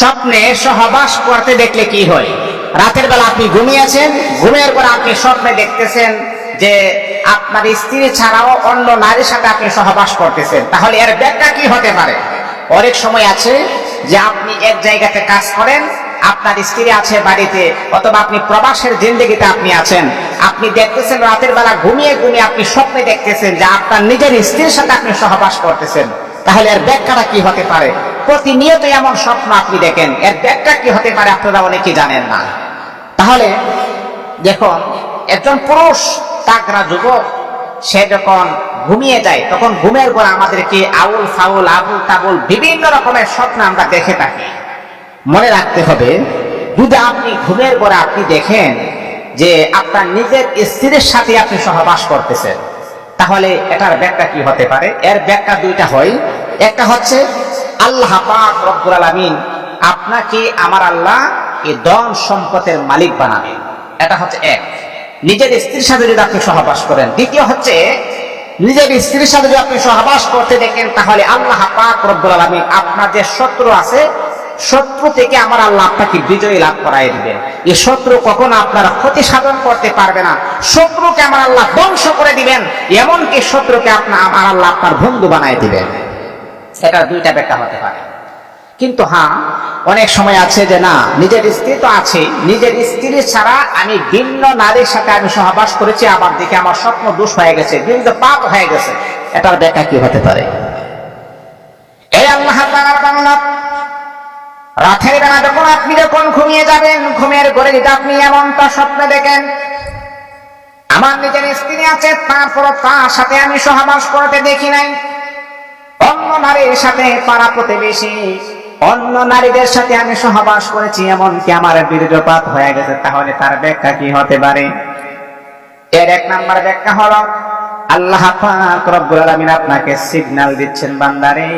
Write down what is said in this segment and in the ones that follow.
স্বপ্নে সহবাস করতে দেখলে কি হয়? রাতের বেলা আপনি ঘুমিয়েছেন ঘুমের পর আপনি স্বপ্নে দেখতেছেন যে আপনার স্ত্রী ছাড়াও অন্য নারীর সাথে আপনি সহবাস করতেছেন। তাহলে এর ব্যাখ্যা কি হতে পারে? অনেক সময় আছে যে আপনি এক জায়গাতে কাজ করেন, আপনার স্ত্রী আছে বাড়িতে, অথবা আপনি প্রবাসের জিন্দগিতে আপনি আছেন। আপনি দেখতেছেন রাতের বেলা ঘুমিয়ে ঘুমিয়ে আপনি স্বপ্নে দেখতেছেন যে আপনার নিজের স্ত্রীর সাথে আপনি সহবাস করতেছেন। তাহলে এর ব্যাখ্যাটা কি হতে পারে? প্রতিনিয়ত এমন স্বপ্ন আপনি দেখেন। এর ব্যাখ্যা কি হতে পারে আপনারা অনেকে জানেন না। তাহলে দেখুন, একজন পুরুষ তাগরা যুবক, সে যখন ঘুমিয়ে যায়, তখন ঘুমের পর আমাদেরকে আউল ফাউল, আবুল তাবুল বিভিন্ন রকমের স্বপ্ন আমরা দেখে থাকি। মনে রাখতে হবে, যদি আপনি ঘুমের পরে আপনি দেখেন যে আপনার নিজের স্ত্রীর সাথে আপনি সহবাস করতেছেন, তাহলে এটার ব্যাখ্যা কি হতে পারে? এর ব্যাখ্যা দুইটা হয়। একটা হচ্ছে আল্লাহ পাক রব্বুল আলামিন আপনাকে আমার আল্লাহ এই ধন সম্পদের মালিক বানাবে। এটা হচ্ছে এক। নিজের স্ত্রীর সাথে যদি আপনি সহবাস করেন, দ্বিতীয় হচ্ছে নিজের স্ত্রীর সাথে যদি আপনি সহবাস করতে দেখেন, তাহলে আল্লাহ পাক রব্বুল আলামিন আপনার যে শত্রু আছে, শত্রু থেকে আমার আল্লাহ আপনাকে বিজয়ী লাভ করাই দিবেন। এই শত্রু কখনো আপনার ক্ষতি সাধন করতে পারবে না। শত্রুকে আমার আল্লাহ ধ্বংস করে দিবেন, এমনকি শত্রুকে আপনার আমার আল্লাহ আপনার বন্ধু বানাই দিবেন। এটা দুইটা ব্যাখ্যা হতে পারে। কিন্তু হ্যাঁ অনেক সময় আছে যে না, নিজের স্ত্রী তো আছে নিজের স্ত্রী ছাড়া আমি ভিন্ন নারীর সাথে আমি সহবাস করেছি, আবার দেখে আমার স্বপ্ন দোষ হয়ে গেছে কিন্তু পাপ হয়ে গেছে। এটার ব্যাখ্যা কি হতে পারে? এই আল্লাহ রাতের বেলা যখন আপনি যখন ঘুমিয়ে যাবেন, ঘুমের ঘরে যদি আপনি এমনটা স্বপ্ন দেখেন, আমার নিজের স্ত্রী আছে তারপর তার সাথে আমি সহবাস করতে দেখি নাই। অন্য নারীর সাথে পাড়া প্রতিবেশী, অন্য নারীদের সাথে আমি সহবাস করেছি, এমনকি আমার বীর্যপাত হয়ে গেছে, তাহলে তার ব্যাখ্যা কি হতে পারে? এর এক নাম্বার ব্যাখ্যা হলো, আল্লাহ পাক রব্বুল আলামিন আপনাকে সিগন্যাল দিচ্ছেন, বান্দারে,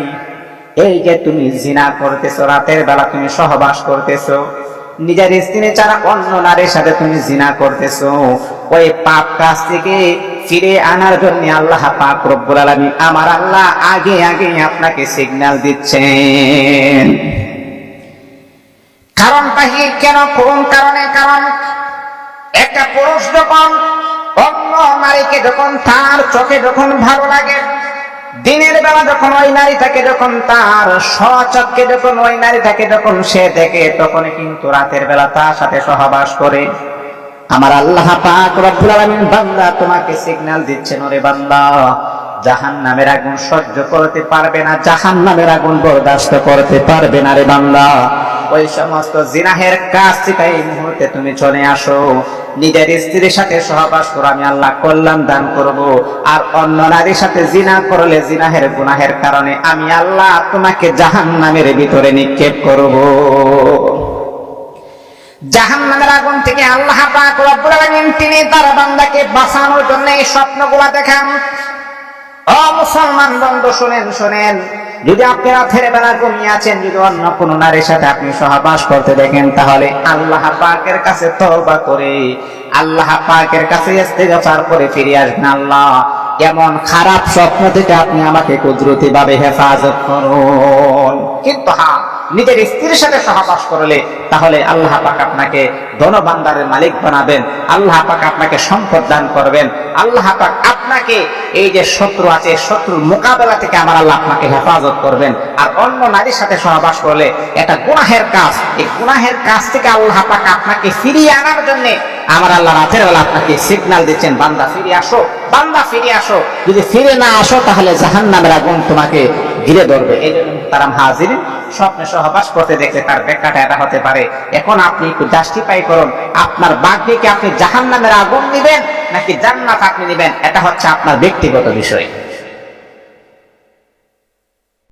এই যে তুমি জিনা করতেছো, রাতের বেলা তুমি সহবাস করতেছো, নিজের স্ত্রী ছাড়া অন্য নারীর সাথে তুমি জিনা করতেছো, ওই পাপ কাজ থেকে ফিরে আনার জন্য আল্লাহ পাক রব্বুল আলামিন আমার আল্লাহ আগে আগে আপনাকে সিগন্যাল দিচ্ছেন। কারণটা কি কেন? কোন কারণে? কারণ একটা পুরুষ যখন অন্য নারীকে যখন তার চোখে যখন ভালো লাগে, দিনের বেলা যখন ওই নারীটাকে যখন তার সচককে যখন ওই নারীটাকে যখন সে দেখে তখন কিন্তু রাতের বেলা তার সাথে সহবাস করে। আমার আল্লাহ পাক রব্বুল আলামিন বান্দা তোমাকে সিগন্যাল দিচ্ছেন, ওরে বান্দা। জাহান নামের আগুন সহ্য করতে পারবে না জাহান নামের আগুন বরদাস্ত করতে পারবে না, রে বান্দা। ওই সমস্ত জিনাহের কাজ থেকে এই মুহূর্তে তুমি চলে আসো। নিজের স্ত্রীর সাথে সহবাস করো, আমি আল্লাহ কল্যাণ দান করব। আর অন্য নারীর সাথে জিনা করলে জিনাহের গুনাহের কারণে আমি আল্লাহ তোমাকে জাহান নামের ভিতরে নিক্ষেপ করব। জাহান নামের আগুন থেকে আল্লাহ তিনি তার বান্দাকে বাঁচানোর জন্য এই স্বপ্নগুলা দেখান। ও মুসলমান বন্ধু, শুনেন শুনেন। যদি আপনি রাতের বেলা ঘুমিয়ে আছেন, যদি অন্য কোন নারীর সাথে আপনি সহবাস করতে দেখেন, তাহলে আল্লাহ পাকের কাছে তওবা করে, আল্লাহ পাকের কাছে করে ফিরে আসবেন। আল্লাহ, এমন খারাপ স্বপ্ন থেকে আপনি আমাকে কুদরতি ভাবে হেফাজত করুন। কিন্তু হ্যাঁ নিজের স্ত্রীর সাথে সহবাস করলে তাহলে আল্লাহ পাক আপনাকে ধনবান্দারের মালিক বানাবেন, আল্লাহ পাক আপনাকে সম্পদ দান করবেন, আল্লাহ পাক আপনাকে এই যে শত্রু আছে, শত্রুর মোকাবেলা থেকে আমার আল্লাহ আপনাকে হেফাজত করবেন। আর অন্য নারীর সাথে সহবাস করলে এটা গুনাহের কাজ। এই গুনাহের কাজ থেকে আল্লাহ পাক আপনাকে ফিরিয়ে আনার জন্য আমার আল্লাহ রাতের বেলা আপনাকে সিগন্যাল দিচ্ছেন, বান্দা ফিরে আসো, বান্দা ফিরে আসো। যদি ফিরে না আসো, তাহলে জাহান্নামের আগুন তোমাকে ঘিরে ধরবে। এই জন্য তারাম হাজির স্বপ্নে সহবাস করতে দেখলে তার ব্যাখ্যাটা এটা হতে পারে। এখন আপনি একটু জাস্টিফাই করুন, আপনার বাঘটিকে আপনি জাহান নামের আগুন নিবেন নাকি জান্নাত আপনি নিবেন এটা হচ্ছে আপনার ব্যক্তিগত বিষয়।